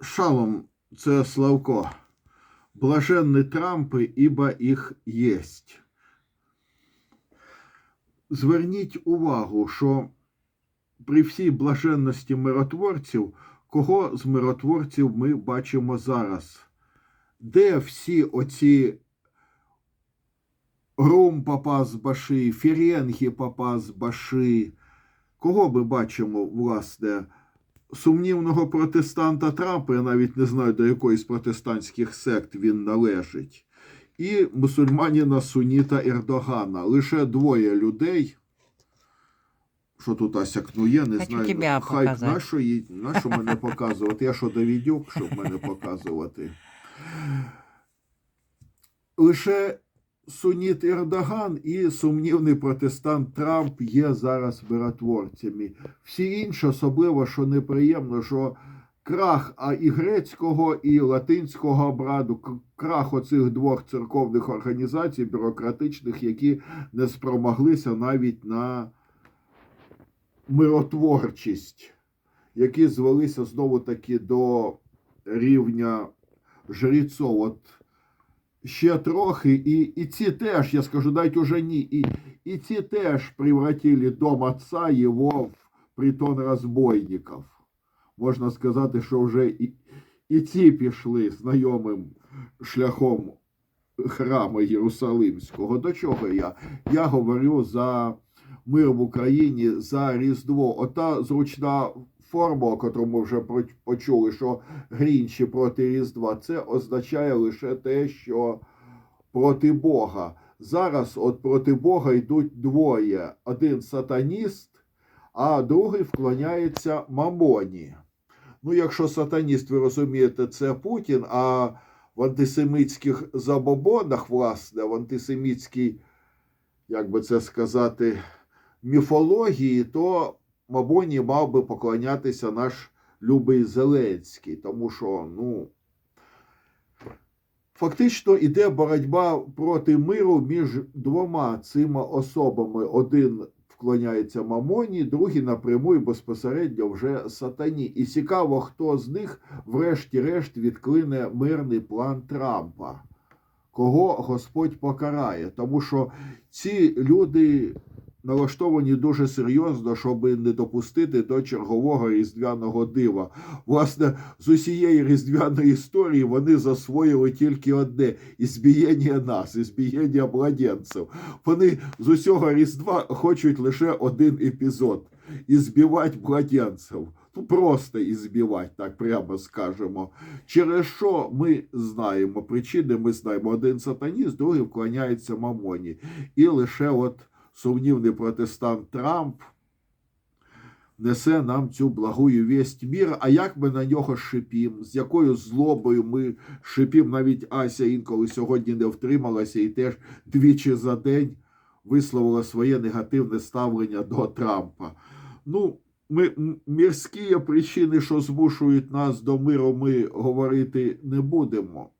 Шалом, це Славко. Блаженні Трампи, ібо їх єсть. Зверніть увагу, що при всій блаженності миротворців, кого з миротворців ми бачимо зараз? Де всі оці Рум папа з Баши, Ференгі папа з Баши? Кого ми бачимо, власне? Сумнівного протестанта Трампа, я навіть не знаю, до якої з протестантських сект він належить, і мусульманіна Суніта Ердогана. Лише двоє людей. Що тут Ася кнує, не Хочу знаю. Хай показати. нащо, їй- нащо мене показувати? Я що довідюк, щоб мене показувати. Лише Суніт Ердоган і сумнівний протестант Трамп є зараз миротворцями. Всі інші, особливо, що неприємно, що крах а і грецького, і латинського обраду, крах оцих двох церковних організацій бюрократичних, які не спромоглися навіть на миротворчість, які звелися знову таки до рівня жрецов. От ще трохи, і, і ці теж, я скажу, дайте уже ні, і, і ці теж превратили дом отца його в притон розбойників. Можна сказати, що вже і, і ці пішли знайомим шляхом храму Єрусалимського. До чого я? Я говорю за мир в Україні, за Різдво. Ота зручна форма, о котрому ми вже почули, що грінчі проти Різдва, це означає лише те, що проти Бога. Зараз от проти Бога йдуть двоє: один сатаніст, а другий вклоняється мамоні. Ну, якщо сатаніст, ви розумієте, це Путін, а в антисемітських забобонах, власне, в антисемітській, як би це сказати, міфології, то Мамоні мав би поклонятися наш любий Зеленський, тому що, ну, фактично іде боротьба проти миру між двома цими особами. Один вклоняється Мамоні, другий напряму і безпосередньо вже сатані. І цікаво, хто з них, врешті-решт, відклине мирний план Трампа. Кого Господь покарає, тому що ці люди налаштовані дуже серйозно, щоб не допустити до чергового різдвяного дива. Власне, з усієї різдвяної історії вони засвоїли тільки одне ізбієння нас, ізбієння младенців. Вони з усього різдва хочуть лише один епізод ізбивати младенців. Ну, просто ізбивати, так прямо скажемо. Через що ми знаємо причини, ми знаємо один сатаніст, другий вклоняється мамоні. І лише от сумнівний протестант Трамп несе нам цю благую вість мір. А як ми на нього шипім, з якою злобою ми шипім, навіть Ася інколи сьогодні не втрималася і теж двічі за день висловила своє негативне ставлення до Трампа. Ну, ми мірські причини, що змушують нас до миру, ми говорити не будемо.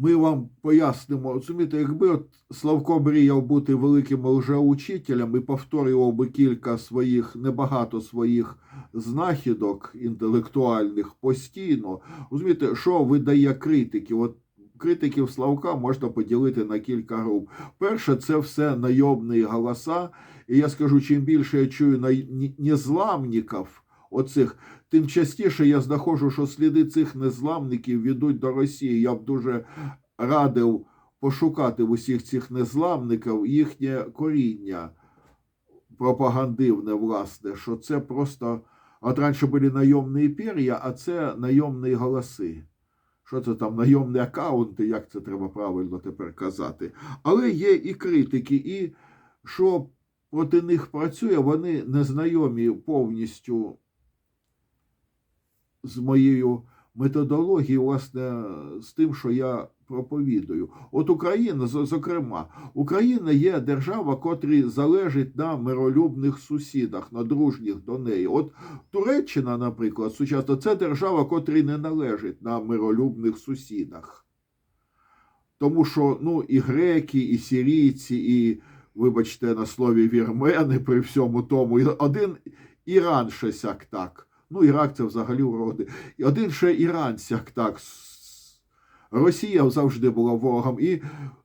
Ми вам пояснимо, розумієте, якби от Славко мріяв бути великим лжеучителем і повторював би кілька своїх, небагато своїх знахідок інтелектуальних постійно, розумієте, що видає критики? От критиків Славка можна поділити на кілька груп. Перше, це все найомні голоса. І я скажу, чим більше я чую незламників, оцих, тим частіше я знаходжу, що сліди цих незламників ведуть до Росії. Я б дуже радив пошукати в усіх цих незламників їхнє коріння пропагандивне, власне, що це просто. От раніше були найомні пер'я, а це найомні голоси. Що це там, найомні акаунти, як це треба правильно тепер казати. Але є і критики, і що проти них працює, вони не знайомі повністю з моєю методологією, власне, з тим, що я проповідую. От Україна, зокрема, Україна є держава, котрі залежить на миролюбних сусідах, на дружніх до неї. От Туреччина, наприклад, сучасно, це держава, котрій не належить на миролюбних сусідах. Тому що ну, і греки, і сирійці, і, вибачте, на слові вірмени при всьому тому, і один Іран щось як так. Ну, Ірак це взагалі уроди. І один ще іранцяк так. Росія завжди була ворогом. І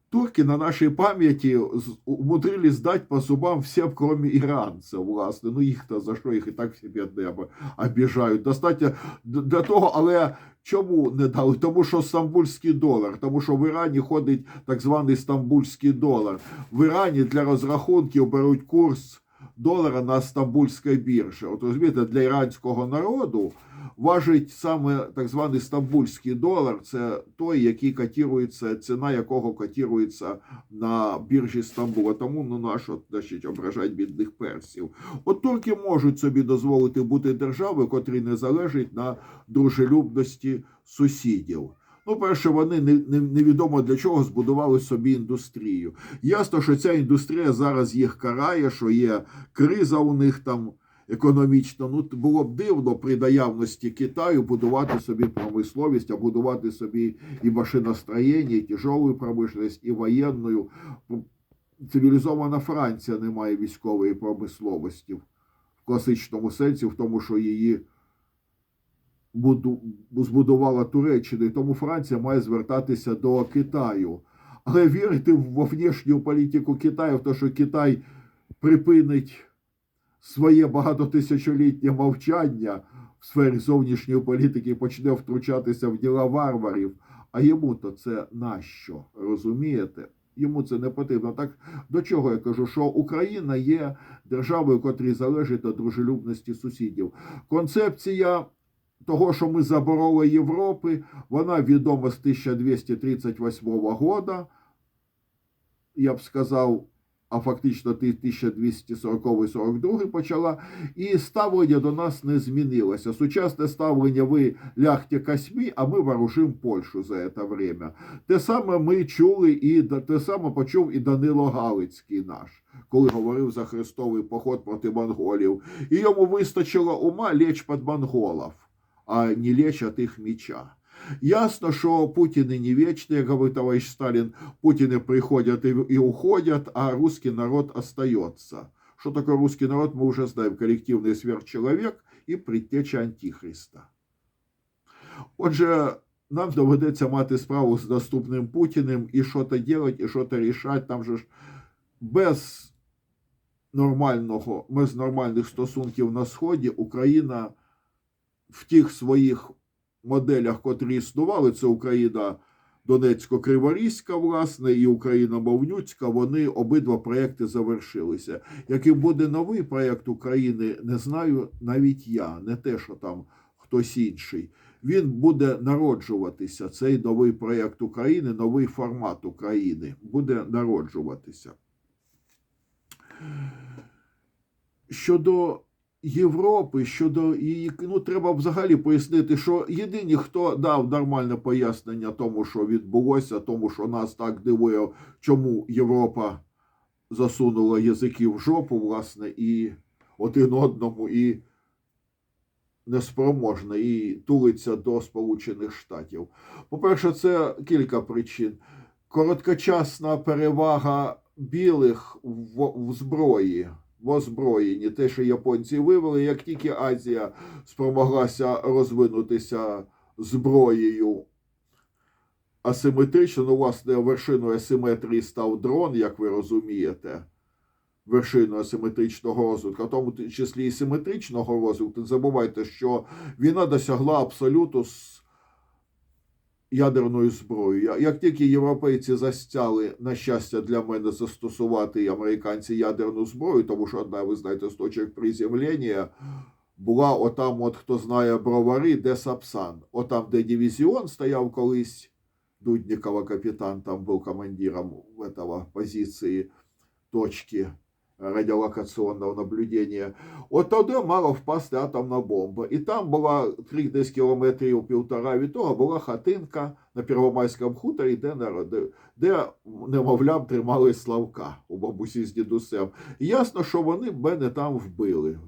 турки на нашій пам'яті з- умудрились дати по зубам всім, крім іранців, власне. Ну їх-то за що їх і так всі бідне обіжають. Достатньо для того, але чому не дали? Тому що стамбульський долар, тому що в Ірані ходить так званий стамбульський долар. В Ірані для розрахунків беруть курс долара на стамбульській біржі. От розумієте, для іранського народу важить саме так званий стамбульський долар. Це той, який котирується, ціна якого котирується на біржі Стамбула. Тому ну на що значить, ображать бідних персів. От турки можуть собі дозволити бути державою, котрі не залежить на дружелюбності сусідів. Ну, перше, вони не, не, невідомо для чого збудували собі індустрію. Ясно, що ця індустрія зараз їх карає, що є криза у них там економічна. Ну, було б дивно при наявності Китаю будувати собі промисловість, а будувати собі і машиностроєння, і тяжелу промисловість, і воєнну. Цивілізована Франція не має військової промисловості в класичному сенсі, в тому, що її збудувала Туреччина, і тому Франція має звертатися до Китаю. Але вірити в внішню політику Китаю, в те, що Китай припинить своє багатотисячолітнє мовчання в сфері зовнішньої політики і почне втручатися в діла варварів. А йому то це нащо? Розумієте? Йому це не потрібно. Так до чого я кажу, що Україна є державою, котрій залежить від дружелюбності сусідів. Концепція того, що ми забороли Європи, вона відома з 1238 года. Я б сказав, а фактично 1240-42 почала, і ставлення до нас не змінилося. Сучасне ставлення ви лягте косьми, а ми вооружимо Польщу за це время. Те саме ми чули і те саме почув і Данило Галицький наш, коли говорив за хрестовий поход проти монголів. І йому вистачило ума лечь під монголів, а не лечь от їх меча. Ясно, що Путін і не вічний, як говорить товарищ Сталин, Путины приходят и, и уходят, а русский народ остается. Что такое русский народ, мы уже знаем. Коллективный сверхчеловек и предтеча Антихриста. Отже, нам доведеться мати справу з наступним Путіним і що то делать, і що то рішати. Там же ж без нормального, без нормальних стосунків на Сході Україна В тих своїх моделях, котрі існували, це Україна Донецько-Криворізька, власне, і Україна Мовнюцька, вони обидва проекти завершилися. Яким буде новий проект України, не знаю навіть я, не те, що там хтось інший. Він буде народжуватися. Цей новий проєкт України, новий формат України буде народжуватися. Щодо Європи, щодо її, ну треба взагалі пояснити, що єдині, хто дав нормальне пояснення тому, що відбулося, тому що нас так дивує, чому Європа засунула язики в жопу, власне, і один одному, і неспроможна, і тулиться до Сполучених Штатів. По-перше, це кілька причин. Короткочасна перевага білих в, в зброї в озброєнні. Те, що японці вивели, як тільки Азія спромоглася розвинутися зброєю асиметрично, ну, власне, вершиною асиметрії став дрон, як ви розумієте. Вершиною асиметричного розвитку, в тому числі і симетричного розвитку. Не забувайте, що війна досягла абсолюту ядерною зброєю. Як тільки європейці застяли, на щастя, для мене застосувати американці ядерну зброю, тому що одна, ви знаєте, з точок приземлення була отам, от хто знає бровари, де Сапсан. Отам, де дивізіон стояв колись, Дуднікова капітан там був командиром этого позиції точки радіолокаційного наблюдення. От туди мала впасти атомна бомба. І там була три десь кілометрів півтора від того, була хатинка на Первомайському хуторі, де народи, де немовлям тримали Славка у бабусі з дідусем. І ясно, що вони мене там вбили.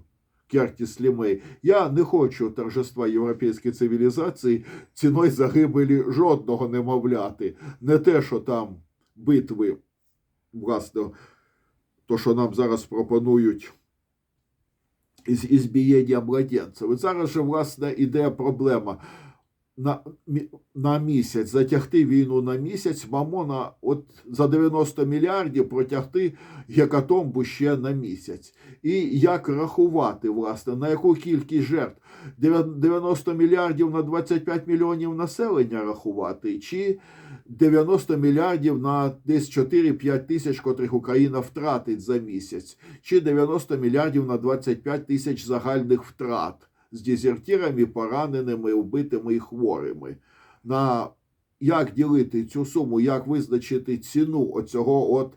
Кертіс Лімей. Я не хочу торжества європейської цивілізації ціною загибелі жодного немовляти. Не те, що там битви, власне, то, що нам зараз пропонують із ізбієння младенців. І зараз же, власне, іде проблема. На, на місяць затягти війну на місяць, мамона от за 90 мільярдів протягти гекатомбу ще на місяць. І як рахувати, власне, на яку кількість жертв? Дев'я- 90 мільярдів на 25 мільйонів населення рахувати, чи 90 мільярдів на десь 4-5 тисяч, котрих Україна втратить за місяць, чи 90 мільярдів на 25 тисяч загальних втрат з дезертирами, пораненими, вбитими і хворими. На як ділити цю суму, як визначити ціну оцього от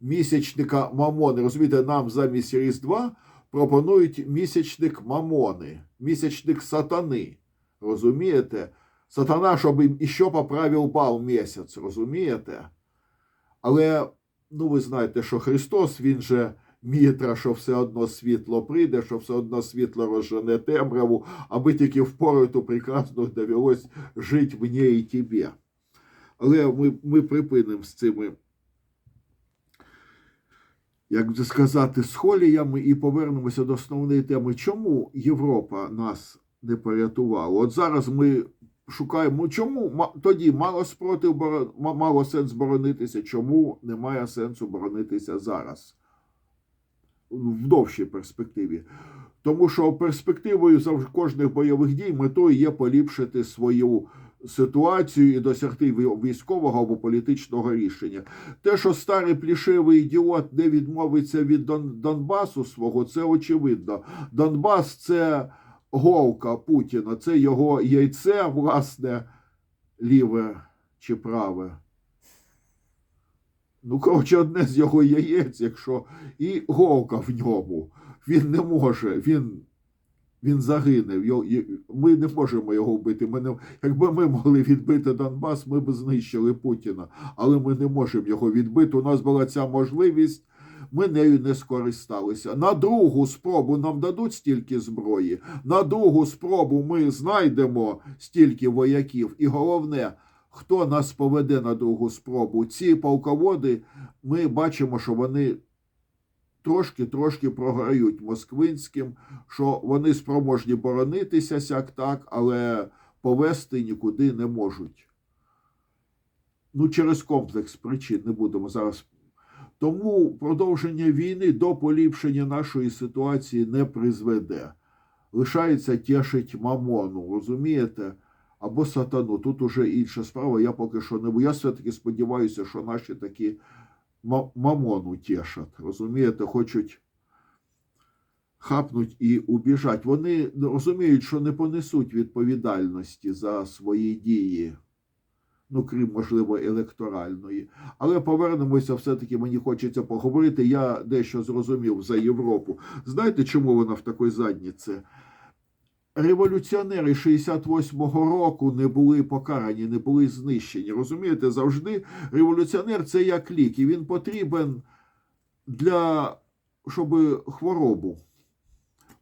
місячника Мамони? Розумієте, нам замість Різдва пропонують місячник Мамони, місячник сатани. Розумієте? Сатана, щоб їм іще поправив бал місяць, розумієте? Але ну ви знаєте, що Христос, він же мітра, що все одно світло прийде, що все одно світло розжене темряву, аби тільки впору ту прекрасну довелось жити мені і тобі. Але ми, ми припинимо з цими, як би сказати, схоліями і повернемося до основної теми. Чому Європа нас не порятувала? От зараз ми шукаємо, чому тоді мало спротив, мало сенс боронитися, чому немає сенсу боронитися зараз? В довшій перспективі. Тому що перспективою завжди кожних бойових дій метою є поліпшити свою ситуацію і досягти військового або політичного рішення. Те, що старий плішивий ідіот не відмовиться від Дон- Донбасу свого, це очевидно. Донбас це голка Путіна, це його яйце, власне, ліве чи праве. Ну, коротше, одне з його яєць, якщо і голка в ньому. Він не може, він, він загине. Йо- Ми не можемо його вбити. Ми не, якби ми могли відбити Донбас, ми б знищили Путіна. Але ми не можемо його відбити. У нас була ця можливість. Ми нею не скористалися. На другу спробу нам дадуть стільки зброї. На другу спробу ми знайдемо стільки вояків. І головне, хто нас поведе на другу спробу? Ці полководи, ми бачимо, що вони трошки-трошки програють москвинським, що вони спроможні боронитися сяк так, але повести нікуди не можуть. Ну, через комплекс причин не будемо зараз. Тому продовження війни до поліпшення нашої ситуації не призведе. Лишається тішить мамону, розумієте? Або сатану. Тут уже інша справа. Я поки що не бо я все-таки сподіваюся, що наші такі мамону тішать. Розумієте, хочуть хапнуть і убіжать. Вони розуміють, що не понесуть відповідальності за свої дії. Ну, крім, можливо, електоральної. Але повернемося, все-таки мені хочеться поговорити. Я дещо зрозумів за Європу. Знаєте, чому вона в такій задніці? Революціонери 68-го року не були покарані, не були знищені. Розумієте, завжди революціонер це як лік, і він потрібен для щоб хворобу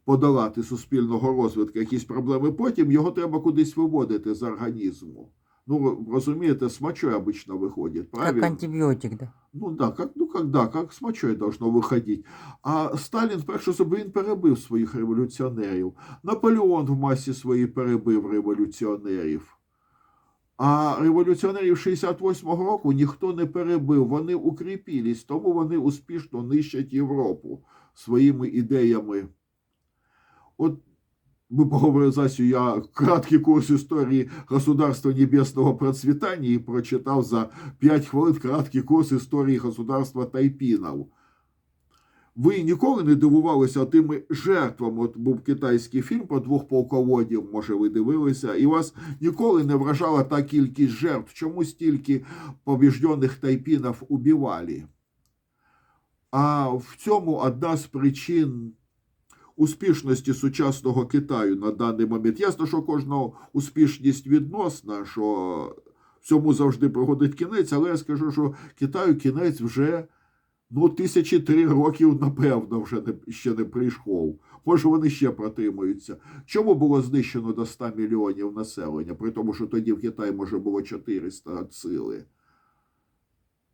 подолати суспільного розвитку, якісь проблеми. Потім його треба кудись виводити з організму. Ну, розумієте, с мочой обычно выходит, Как антибиотик, да. Ну да, как, ну когда, как с мочой должно виходити. А Сталін, перше собі він перебив своїх революціонерів. Наполеон в масі своїй перебив революціонерів. А революціонерів 68-го року ніхто не перебив, вони укріпілись, тому вони успішно нищать Європу своїми ідеями. От ми поговорили Засю, я краткий курс історії Государства Небесного Процвітання і прочитав за 5 хвилин краткий курс історії государства Тайпінов. Ви ніколи не дивувалися тими жертвами? От був китайський фільм про двох полководів, може, ви дивилися, і вас ніколи не вражала та кількість жертв. Чому стільки побіждених тайпінів убивали? А в цьому одна з причин успішності сучасного Китаю на даний момент. Ясно, що кожного успішність відносна, що всьому завжди приходить кінець, але я скажу, що Китаю кінець вже ну, тисячі три років, напевно, вже не, ще не прийшов. Може, вони ще протримуються. Чому було знищено до 100 мільйонів населення, при тому, що тоді в Китаї може було 400 сили?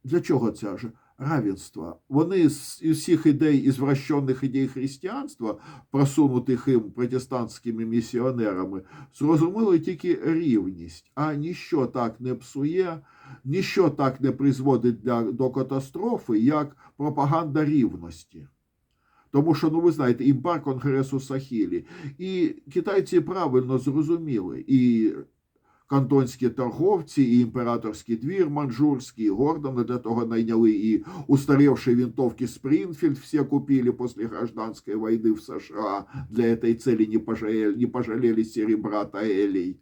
Для чого ця ж? Равенства. Вони з із всіх ідей, ізвращених ідей християнства, просунутих їм протестантськими місіонерами, зрозуміли тільки рівність, а ніщо так не псує, ніщо так не призводить для, до катастрофи, як пропаганда рівності. Тому що, ну ви знаєте, імпар Конгресу Сахілі. І китайці правильно зрозуміли. І кантонські торговці, і імператорський двір манжурський, і Гордона для того найняли, і устаревшие винтовки Спрингфильд все купили после гражданской войны в США. Для этой цели не пожалели, не пожалели серебра таэлей.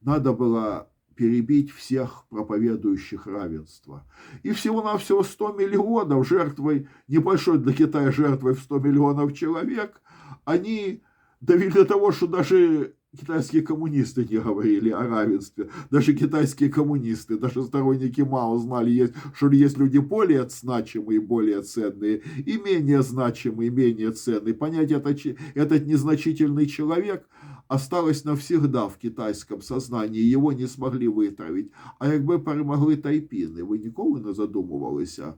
Надо было перебить всех проповедующих равенства. И всего-навсего 100 миллионов жертвой, небольшой для Китая жертвой в 100 миллионов человек, они довели до того, что даже китайские коммунисты не говорили о равенстве. Даже китайские коммунисты, даже сторонники Мао знали, есть, что есть люди более значимые, более ценные, и менее значимые, менее ценные. Понять это, че- этот незначительный человек осталось навсегда в китайському сознанні, його не змогли витравити. А якби перемогли тайпіни, ви ніколи не задумувалися,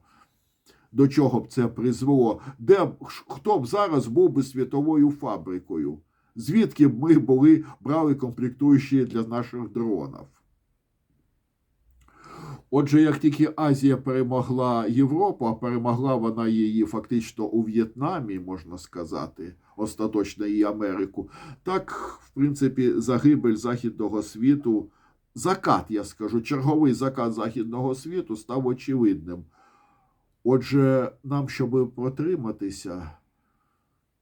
до чого б це призвело? Де б хто б зараз був би світовою фабрикою? Звідки ми були брали комплектуючі для наших дронів? Отже, як тільки Азія перемогла Європу, а перемогла вона її фактично у В'єтнамі, можна сказати, остаточно і Америку, так, в принципі, загибель Західного світу, закат, я скажу, черговий закат Західного світу став очевидним. Отже, нам, щоб протриматися,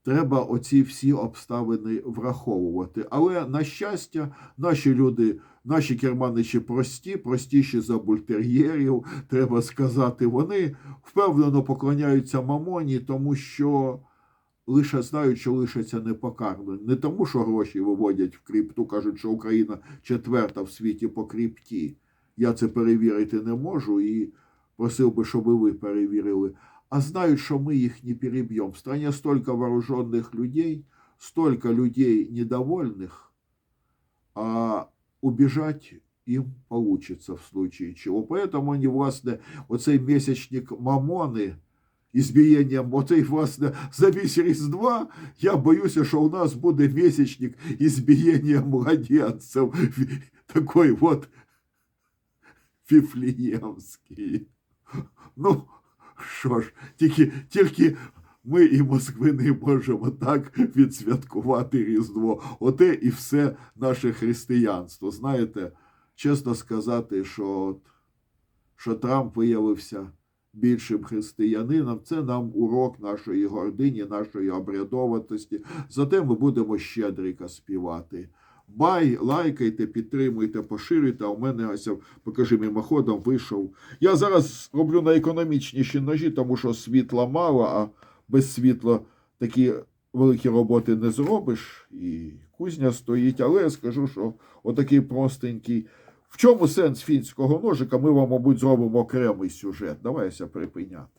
треба оці всі обставини враховувати. Але, на щастя, наші люди, наші керманичі прості, простіші за бультер'єрів, треба сказати, вони впевнено поклоняються мамоні, тому що лише знають, що лишаться непокарними. Не тому, що гроші виводять в крипту, кажуть, що Україна четверта в світі по крипті. Я це перевірити не можу і просив би, щоб ви перевірили. А знають, що ми їх не переб'ємо. В стране столько вооруженных людей, столько людей недовольных, а убежать им получится в случае чего. Поэтому они, власне, оцей месячник Мамони, избиением, оцей, власне, за місяць Різдва, я боюся, що у нас буде месячник избиения младенцев. Такой вот Вифлеємський. Ну, що ж, тільки, тільки ми і Москви не можемо так відсвяткувати Різдво. Оте і все наше християнство. Знаєте, чесно сказати, що, що Трамп виявився більшим християнином, це нам урок нашої гордині, нашої обрядоватості. Зате ми будемо щедрика співати. Бай, лайкайте, підтримуйте, поширюйте. А у мене ось, покажи мимоходом, вийшов. Я зараз роблю на економічніші ножі, тому що світла мало, а без світла такі великі роботи не зробиш. І кузня стоїть, але я скажу, що отакий простенький. В чому сенс фінського ножика? Ми вам, мабуть, зробимо окремий сюжет. Давайся припиняти.